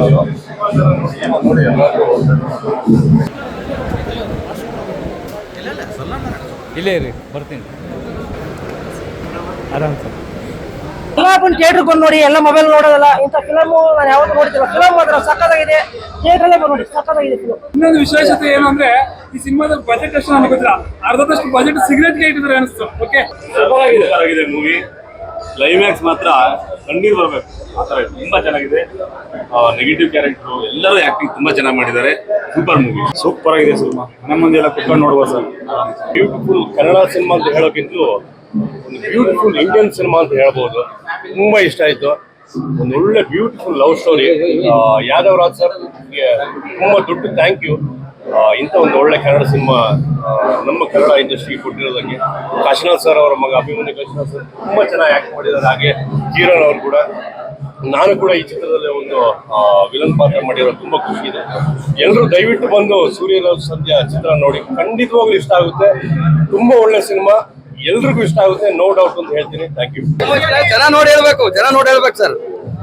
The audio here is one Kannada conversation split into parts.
ನೋಡಿ ಇಲ್ಲೇ ರೀ ಬರ್ತೀನಿ. ಆರಾಮ್ ಸರ್. ಎಲ್ಲ ಬಂದು ಥಿಯೇಟರ್ ಬಂದು ನೋಡಿ ಎಲ್ಲ ಮೊಬೈಲ್ ನೋಡೋದಲ್ಲ ಇಂಥ ಫಿಲಮ್ ನಾನು ಯಾವತ್ತೂ ನೋಡ್ತಿಲ್ಲ. ಫಿಲಮ್ ಮಾತ್ರ ಸಕ್ಕತ್ತಾಗಿದೆ. ಥಿಯೇಟ್ರಲ್ಲೇ ಬಂದು ನೋಡಿ ಸಕ್ಕತ್ತಾಗಿದೆ ಫಿಲಮ್ ಇನ್ನೊಂದು ವಿಶೇಷತೆ ಏನು ಅಂದ್ರೆ ಈ ಸಿನಿಮಾದ ಬಜೆಟ್ ಅಷ್ಟು ನನಗೆ ಗೊತ್ತಿಲ್ಲ. ಅರ್ಧದಷ್ಟು ಬಜೆಟ್ ಸಿಗರೇಟ್ಗೆ ಇಟ್ಟಿದ್ರೆ ಅನಿಸ್ತು ಓಕೆ ಆಗಿದೆ ಮೂವಿ ಕ್ಲೈಮ್ಯಾಕ್ಸ್ ಮಾತ್ರ ಕಣ್ಣೀರ್ ಬರಬೇಕು. ಆ ಥರ. ತುಂಬಾ ಚೆನ್ನಾಗಿದೆ. ನೆಗೆಟಿವ್ ಕ್ಯಾರೆಕ್ಟರ್ ಎಲ್ಲರೂ ಆಕ್ಟಿಂಗ್ ತುಂಬಾ ಚೆನ್ನಾಗಿ ಮಾಡಿದ್ದಾರೆ. ಸೂಪರ್ ಮೂವಿ ಸೂಪರ್ ಆಗಿದೆ ಸಿನಿಮಾ. ಮನೆ ಮಂದಿ ಎಲ್ಲ ಕುತ್ಕೊಂಡು ನೋಡ್ಬೋದು ಸರ್. ಬ್ಯೂಟಿಫುಲ್ ಕನ್ನಡ ಸಿನಿಮಾ ಅಂತ ಹೇಳೋಕ್ಕಿಂತಲೂ ಒಂದು ಬ್ಯೂಟಿಫುಲ್ ಇಂಡಿಯನ್ ಸಿನಿಮಾ ಅಂತ ಹೇಳ್ಬೋದು. ತುಂಬಾ ಇಷ್ಟ ಆಯ್ತು. ಒಂದು ಒಳ್ಳೆ beautiful love story Yadav Raj sir ತುಂಬಾ ದೊಡ್ಡ ಥ್ಯಾಂಕ್ ಯು ಇಂಥ ಒಂದು ಒಳ್ಳೆ ಕನ್ನಡ ಸಿನಿಮಾ ನಮ್ಮ ಕನ್ನಡ ಇಂಡಸ್ಟ್ರಿಗೆ ಕೊಟ್ಟಿರೋದಕ್ಕೆ. ಕಾಶಿನಾಥ್ ಸರ್ ಅವರ ಮಗ ಅಭಿಮನ್ಯು ಕಾಶಿನಾಥ್ ಸರ್ ತುಂಬಾ ಚೆನ್ನಾಗಿ ಆಕ್ಟ್ ಮಾಡಿದ್ದಾರೆ. ಹಾಗೆ ಕಿರಣ್ ಅವರು ಕೂಡ. ನಾನು ಕೂಡ ಈ ಚಿತ್ರದಲ್ಲಿ ಒಂದು ವಿಲನ್ ಪಾತ್ರ ಮಾಡಿರೋ ತುಂಬಾ ಖುಷಿ ಇದೆ. ಎಲ್ಲರೂ ದಯವಿಟ್ಟು ಬಂದು ಸೂರ್ಯರಾವ್ ಸದ್ಯ ಚಿತ್ರ ನೋಡಿ. ಖಂಡಿತವಾಗ್ಲೂ ಇಷ್ಟ ಆಗುತ್ತೆ. ತುಂಬಾ ಒಳ್ಳೆ ಸಿನಿಮಾ. ಎಲ್ರಿಗೂ ಇಷ್ಟ ಆಗುತ್ತೆ. ನೋ ಡೌಟ್ ಅಂತ ಹೇಳ್ತೀನಿ. ಥ್ಯಾಂಕ್ ಯು ಜನ ನೋಡಿ ಹೇಳ್ಬೇಕು. ಜನ ನೋಡಿ ಹೇಳ್ಬೇಕು ಸರ್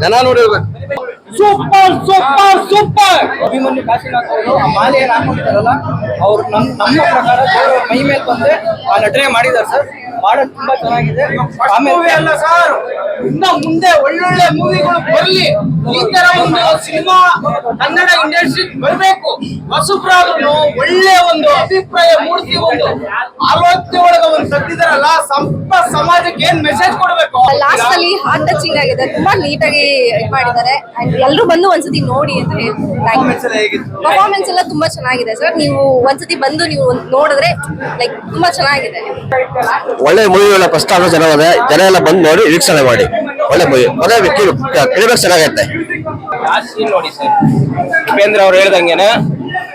ಜನ ನೋಡಿ ಹೇಳ್ಬೇಕು. Super super super Abhimanyu Kashinath ಅವರು ಆ ಮಾಲೆ ರಾಮ್ ಹಾಕೊಂಡಿದ್ದಾರಲ್ಲ ಅವ್ರು ನನ್ನ ನಮ್ಮ ಪ್ರಕಾರ ಮೈ ಮೇಲೆ ಬಂದೆ ಆ ನಟನೆ ಮಾಡಿದ್ದಾರೆ ಸರ್ ಮಾಡೋದು ತುಂಬಾ ಚೆನ್ನಾಗಿದೆ. ಆಮೇಲೆ ಅಲ್ಲ ಸರ್ ಇನ್ನ ಮುಂದೆ ಒಳ್ಳೊಳ್ಳೆ ಮೂವಿಗಳು ಬರಲಿ. ಈ ತರ ಒಂದು ಸಿನಿಮಾ ಕನ್ನಡ ಇಂಡಸ್ಟ್ರಿ ಬರಬೇಕು. ವಸುಪ್ರಾದ್ರು ಒಳ್ಳೆ ಒಂದು ಅಭಿಪ್ರಾಯ ಮೂಡಿಸಿ ಒಂದು. ಆಲೋಚನೆ ಒಳಗೆ ಒಂದು ಸತ್ತಿದಾರಲ್ಲ ಸಂಪ ಸಮಾಜಕ್ಕೆ ಏನ್ ಮೆಸೇಜ್ ಕೊಡಬೇಕು? ಲಾಸ್ಟ್ ಅಲ್ಲಿ ಹಾರ್ಟ್ ಟಚಿಂಗ್ ಆಗಿದೆ. ತುಂಬಾ ನೀಟಾಗಿ ಇದ್ ಮಾಡಿದ್ದಾರೆ. ಅಂಡ್ ಎಲ್ಲರೂ ಬಂದು ಒಂದ್ಸತಿ ನೋಡಿ ಅಂತ ಹೇಳ್ತೀನಿ ಪರ್ಫಾರ್ಮೆನ್ಸ್ ಎಲ್ಲ ತುಂಬಾ ಚೆನ್ನಾಗಿದೆ ಸರ್ ನೀವು ಒಂದ್ಸತಿ ಬಂದು ನೀವು ನೋಡಿದ್ರೆ ಲೈಕ್ ತುಂಬಾ ಚೆನ್ನಾಗಿದೆ. ಒಳ್ಳೆ ಮೂವಿ ಎಲ್ಲ ಫಸ್ಟ್ ಆಗೋ ಜನ ಎಲ್ಲ ಬಂದು ನೋಡಿ ವೀಕ್ಷಣೆ ಮಾಡಿ. ಒಳ್ಳೆ ಮೂವಿ. ಒಳ್ಳೆ ಕ್ಲೈಮ್ಯಾಕ್ಸ್ ಚೆನ್ನಾಗೈತೆ ನೋಡಿ ಸರ್ ಉಪೇಂದ್ರ ಅವ್ರು ಹೇಳ್ದಂಗೆನೆ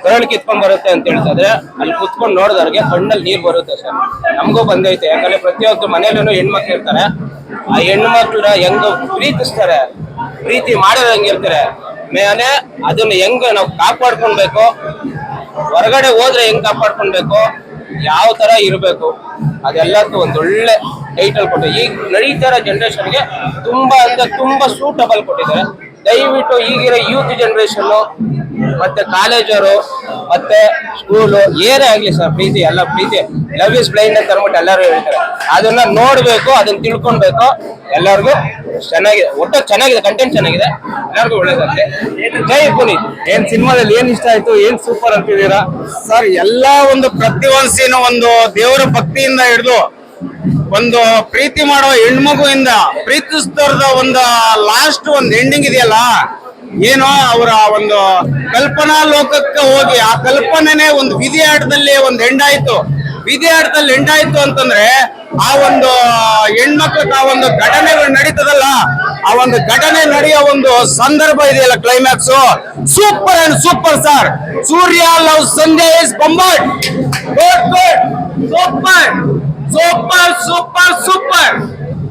ಕರಳು ಕಿತ್ಕೊಂಡ್ ಬರುತ್ತೆ ಅಂತ ಹೇಳ್ತಾದ್ರೆ ಅಲ್ಲಿ ಕುತ್ಕೊಂಡು ನೋಡಿದವ್ರಿಗೆ ಕಣ್ಣಲ್ಲಿ ನೀರ್ ಬರುತ್ತೆ ಸರ್. ನಮಗೂ ಬಂದೈತೆ. ಯಾಕಂದ್ರೆ ಪ್ರತಿಯೊಂದು ಮನೇಲೂ ಹೆಣ್ಮಕ್ಳು ಇರ್ತಾರೆ. ಆ ಹೆಣ್ಮಕ್ಳ ಹೆಂಗ ಪ್ರೀತಿಸ್ತಾರೆ, ಪ್ರೀತಿ ಇರ್ತಾರೆ. ಮೇಲೆ ಅದನ್ನ ಹೆಂಗ ನಾವು ಕಾಪಾಡ್ಕೊಳ್ಬೇಕು, ಹೊರಗಡೆ ಹೋದ್ರೆ ಹೆಂಗ್ ಕಾಪಾಡ್ಕೊಳ್ಬೇಕು ಯಾವ ತರ ಇರಬೇಕು ಅದೆಲ್ಲಕ್ಕೂ ಒಂದೊಳ್ಳೆ ಟೈಟಲ್ ಕೊಟ್ಟು ಈಗ ನಡೀತಾ ಇರೋ ಜನರೇಷನ್ಗೆ ತುಂಬಾ ಅಂದ್ರೆ ತುಂಬಾ ಸೂಟಬಲ್ ಕೊಟ್ಟಿದ್ದಾರೆ. ದಯವಿಟ್ಟು ಈಗಿರೋ ಯೂತ್ ಜನರೇಷನ್ ಮತ್ತೆ ಕಾಲೇಜರು ಮತ್ತೆ ಸ್ಕೂಲು ಏನೇ ಆಗ್ಲಿ ಸರ್, ಪ್ರೀತಿ, ಎಲ್ಲ ಪ್ರೀತಿ. ಲವ್ ಇಸ್ ಬ್ಲೈಂಡ್ ಅಂತ ಅಂದ್ಬಿಟ್ಟು ಎಲ್ಲರೂ ಹೇಳ್ತಾರೆ. ಅದನ್ನ ನೋಡ್ಬೇಕು, ಅದನ್ನ ತಿಳ್ಕೊಳ್ಬೇಕು, ಎಲ್ಲರಿಗೂ ಚೆನ್ನಾಗಿದೆ ಒಟ್ಟು ಚೆನ್ನಾಗಿದೆ ಕಂಟೆಂಟ್ ಚೆನ್ನಾಗಿದೆ. ಎಲ್ಲರಿಗೂ ಒಳ್ಳೇದಾಗ್ಲಿ ಜೈ ಪುನೀತ್ ಏನ್ ಸಿನಿಮಾದಲ್ಲಿ ಏನ್ ಇಷ್ಟ ಆಯ್ತು ಏನ್ ಸೂಪರ್ ಅಂತಿದ್ದೀರಾ? ಸರ್ ಎಲ್ಲ ಒಂದು ಪ್ರತಿಯೊಂದು ಸೀನು ಒಂದು ದೇವರ ಭಕ್ತಿಯಿಂದ ಹಿಡಿದು ಒಂದು ಪ್ರೀತಿ ಮಾಡೋ ಹೆಣ್ಮಗುವಿಂದ ಪ್ರೀತಿಸ್ತವ್ರದ ಒಂದು ಲಾಸ್ಟ್ ಒಂದು ಎಂಡಿಂಗ್ ಇದೆಯಲ್ಲ ಏನೋ ಅವರ ಒಂದು ಕಲ್ಪನಾ ಲೋಕಕ್ಕೆ ಹೋಗಿ ಆ ಕಲ್ಪನೆನೇ ಒಂದು ವಿಧಿ ಆಟದಲ್ಲಿ ಒಂದು ಹೆಂಡಾಯ್ತು ವಿಧಿ ಆಟದಲ್ಲಿ ಆಯ್ತು ಅಂತಂದ್ರೆ ಆ ಒಂದು ಹೆಣ್ಮಕ್ಳಿಗೆ ಆ ಒಂದು ಘಟನೆಗಳು ನಡೀತದಲ್ಲ, ಆ ಒಂದು ಘಟನೆ ನಡೆಯೋ ಒಂದು ಸಂದರ್ಭ ಇದೆಯಲ್ಲ climax super and super sir Surya love Sandhya is super super super super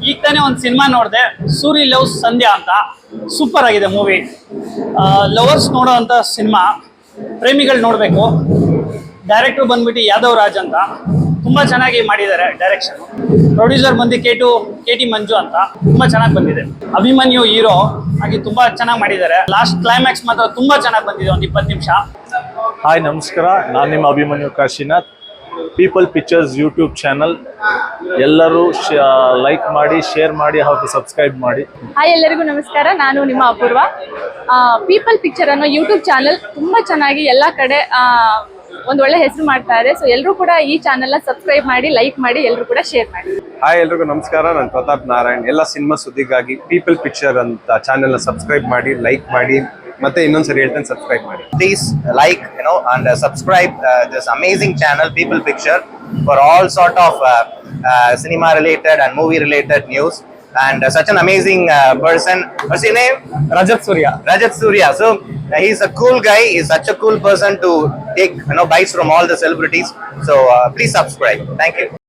ಈಗ ತಾನೇ ಒಂದು ಸಿನಿಮಾ ನೋಡಿದೆ ಸೂರಿ ಲವ್ ಸಂಧ್ಯಾ ಅಂತ. ಸೂಪರ್ ಆಗಿದೆ ಮೂವಿ ಲವರ್ಸ್ ನೋಡೋ ಅಂತ ಸಿನಿಮಾ ಪ್ರೇಮಿಗಳು ನೋಡಬೇಕು. ಡೈರೆಕ್ಟ್ರು ಬಂದ್ಬಿಟ್ಟು ಯಾದವ್ ರಾಜ್ ಅಂತ. ತುಂಬ ಚೆನ್ನಾಗಿ ಮಾಡಿದ್ದಾರೆ ಡೈರೆಕ್ಷನ್ ಪ್ರೊಡ್ಯೂಸರ್ ಬಂದು K to K T Manju ಅಂತ ತುಂಬಾ ಚೆನ್ನಾಗಿ ಬಂದಿದೆ. ಅಭಿಮನ್ಯು ಹೀರೋ ಹಾಗೆ ತುಂಬಾ ಚೆನ್ನಾಗಿ ಮಾಡಿದ್ದಾರೆ. ಲಾಸ್ಟ್ ಕ್ಲೈಮ್ಯಾಕ್ಸ್ ಮಾತ್ರ ತುಂಬಾ ಚೆನ್ನಾಗಿ ಬಂದಿದೆ ಒಂದು ಇಪ್ಪತ್ತು ನಿಮಿಷ. ಹಾಯ್ ನಮಸ್ಕಾರ. ನಾನು ನಿಮ್ಮ Abhimanyu Kashinath. People pictures YouTube channel ಎಲ್ಲರೂ ಲೈಕ್ ಮಾಡಿ ಶೇರ್ ಮಾಡಿ ಹಾಗೂ ಸಬ್ಸ್ಕ್ರೈಬ್ ಮಾಡಿ. ಹಾಯ್ ಎಲ್ಲರಿಗೂ ನಮಸ್ಕಾರ. ನಾನು ನಿಮ್ಮ ಅಪೂರ್ವ. ಪೀಪಲ್ ಪಿಕ್ಚರ್ ಅನ್ನೋ ಯೂಟ್ಯೂಬ್ ಚಾನಲ್ ತುಂಬಾ ಚೆನ್ನಾಗಿ ಎಲ್ಲ ಕಡೆ ಆ, ಒಂದ್ ಒಳ್ಳೆ ಹೆಸರು ಮಾಡ್ತಾ ಇದೆ ಸೊ ಎಲ್ಲರೂ ಕೂಡ ಈ ಚಾನೆಲ್ನ ಸಬ್ಸ್ಕ್ರೈಬ್ ಮಾಡಿ ಲೈಕ್ ಮಾಡಿ ಎಲ್ಲರೂ ಕೂಡ ಶೇರ್ ಮಾಡಿ. ಹಾಯ್ ಎಲ್ರಿಗೂ ನಮಸ್ಕಾರ. ನಾನು ಪ್ರತಾಪ್ ನಾರಾಯಣ್. ಎಲ್ಲ ಸಿನಿಮಾ ಸುದ್ದಿಗಾಗಿ ಪೀಪಲ್ ಪಿಕ್ಚರ್ ಅಂತ ಚಾನೆಲ್ ಸಬ್ಸ್ಕ್ರೈಬ್ ಮಾಡಿ ಲೈಕ್ ಮಾಡಿ ಮತ್ತೆ ಇನ್ನೊಂದ್ಸರಿ ಹೇಳ್ತೇನೆ ಸಬ್ಸ್ಕ್ರೈಬ್ ಮಾಡಿ. Please like you know and subscribe this amazing channel people picture for all sort of cinema related and movie related news and uh, such an amazing uh, person. What's his name? Rajat Surya. Rajat Surya. So uh, he's a cool guy. He's such a cool person to take you know bites from all the celebrities. So uh, please subscribe. Thank you.